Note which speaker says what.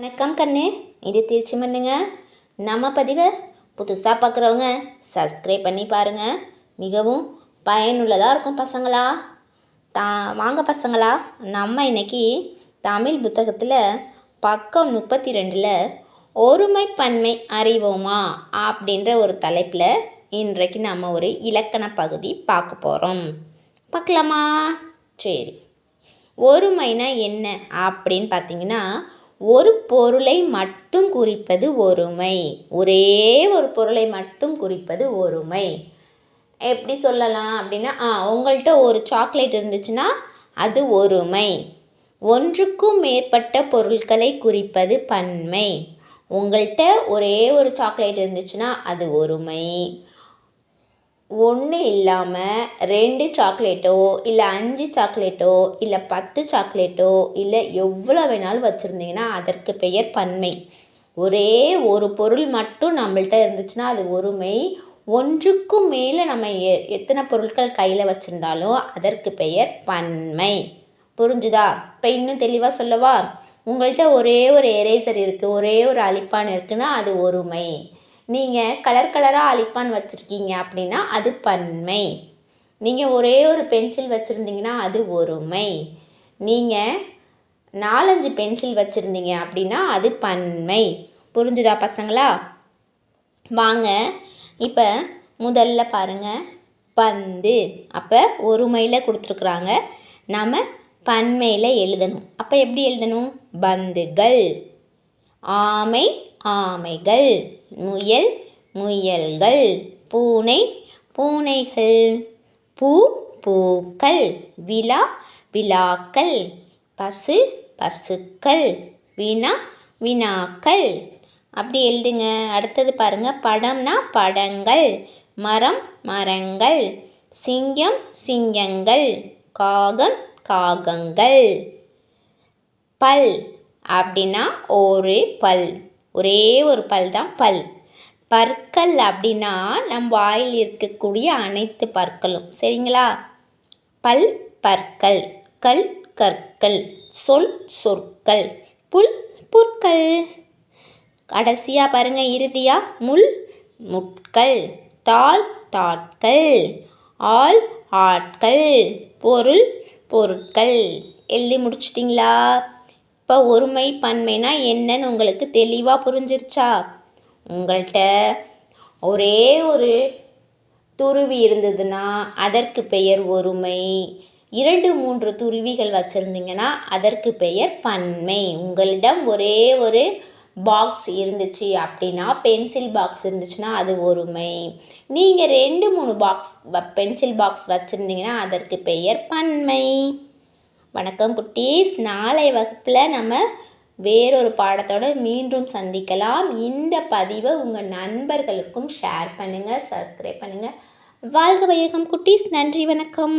Speaker 1: வணக்கம் கண்ணு. இது திருச்சி மண்ணுங்க. நம்ம பதிவை புதுசாக பார்க்குறவங்க சப்ஸ்கிரைப் பண்ணி பாருங்கள் மிகவும் பயனுள்ளதாக இருக்கும் பசங்களா. தா வாங்க பசங்களா. நம்ம இன்னைக்கு தமிழ் புத்தகத்தில் பக்கம் முப்பத்தி ரெண்டில் ஒருமை பன்மை அறிவோமா அப்படின்ற ஒரு தலைப்பில் இன்றைக்கு நம்ம ஒரு இலக்கண பகுதி பார்க்க போகிறோம் பார்க்கலாமா? சரி. ஒருமைனா என்ன அப்படின்னு பார்த்தீங்கன்னா ஒரு பொருளை மட்டும் குறிப்பது ஒருமை. ஒரே ஒரு பொருளை மட்டும் குறிப்பது ஒருமை. எப்படி சொல்லலாம் அப்படின்னா ஆ உங்கள்கிட்ட ஒரு சாக்லேட் இருந்துச்சுன்னா அது ஒருமை. ஒன்றுக்கும் மேற்பட்ட பொருட்களை குறிப்பது பன்மை. உங்கள்கிட்ட ஒரே ஒரு சாக்லேட் இருந்துச்சுன்னா அது ஒருமை. ஒன்று இல்லாமல் ரெண்டு சாக்லேட்டோ இல்லை அஞ்சு சாக்லேட்டோ இல்லை பத்து சாக்லேட்டோ இல்லை எவ்வளோ வேணாலும் வச்சுருந்தீங்கன்னா அதற்கு பெயர் பன்மை. ஒரே ஒரு பொருள் மட்டும் நம்மள்கிட்ட இருந்துச்சுன்னா அது ஒருமை. ஒன்றுக்கும் மேலே நம்ம எ எத்தனை பொருட்கள் கையில் வச்சுருந்தாலும் அதற்கு பெயர் பன்மை. புரிஞ்சுதா? இப்போ இன்னும் தெளிவாக சொல்லவா? உங்கள்கிட்ட ஒரே ஒரு எரேசர் இருக்குது ஒரே ஒரு அழிப்பான் இருக்குன்னா அது ஒருமை. நீங்கள் கலர் கலராக அழிப்பான் வச்சுருக்கீங்க அப்படின்னா அது பன்மை. நீங்கள் ஒரே ஒரு பென்சில் வச்சுருந்தீங்கன்னா அது ஒருமை. நீங்கள் நாலஞ்சு பென்சில் வச்சுருந்தீங்க அப்படின்னா அது பன்மை. புரிஞ்சுதா பசங்களா? வாங்க இப்போ முதல்ல பாருங்கள் பந்து. அப்போ ஒருமையில் கொடுத்துருக்குறாங்க. நாம் பன்மையில் எழுதணும். அப்போ எப்படி எழுதணும்? பந்துகள். ஆமை ஆமைகள் முயல் முயல்கள் பூனை பூனைகள் பூ பூக்கள் விழா விழாக்கள் பசு பசுக்கள் வினா வினாக்கள். அப்படி எழுதுங்க. அடுத்தது பாருங்கள் படம்னா படங்கள் மரம் மரங்கள் சிங்கம் சிங்கங்கள் காகம் காகங்கள். பல். அப்படின்னா ஒரு பல். ஒரே ஒரு பல் தான் பல். பற்கள் அப்படின்னா நம் வாயில் இருக்கக்கூடிய அனைத்து பற்களும். சரிங்களா? பல் பற்கள் கல் கற்கள் சொல் சொற்கள். புல் புற்கள். கடைசியாக பாருங்கள் இறுதியாக முள் முட்கள். தாள் தாட்கள். ஆள் ஆட்கள். பொருள் பொருட்கள். எழுதி முடிச்சிட்டிங்களா? இப்போ ஒருமை பன்மைனா என்னன்னு உங்களுக்கு தெளிவாக புரிஞ்சிருச்சா? உங்கள்கிட்ட ஒரே ஒரு துருவி இருந்ததுன்னா அதற்கு பெயர் ஒருமை. இரண்டு மூன்று துருவிகள் வச்சுருந்தீங்கன்னா அதற்கு பெயர் பன்மை. உங்களிடம் ஒரே ஒரு பாக்ஸ் இருந்துச்சு அப்படின்னா பென்சில் பாக்ஸ் இருந்துச்சுன்னா அது ஒருமை. நீங்கள் ரெண்டு மூணு பாக்ஸ் பென்சில் பாக்ஸ் வச்சுருந்தீங்கன்னா அதற்கு பெயர் பன்மை. வணக்கம் குட்டீஸ். நாளை வகுப்பில் நம்ம வேறொரு பாடத்தோடு மீண்டும் சந்திக்கலாம். இந்த பதிவை உங்கள் நண்பர்களுக்கும் ஷேர் பண்ணுங்கள் சப்ஸ்கிரைப் பண்ணுங்கள் வாழ்க வையகம் குட்டீஸ். நன்றி வணக்கம்.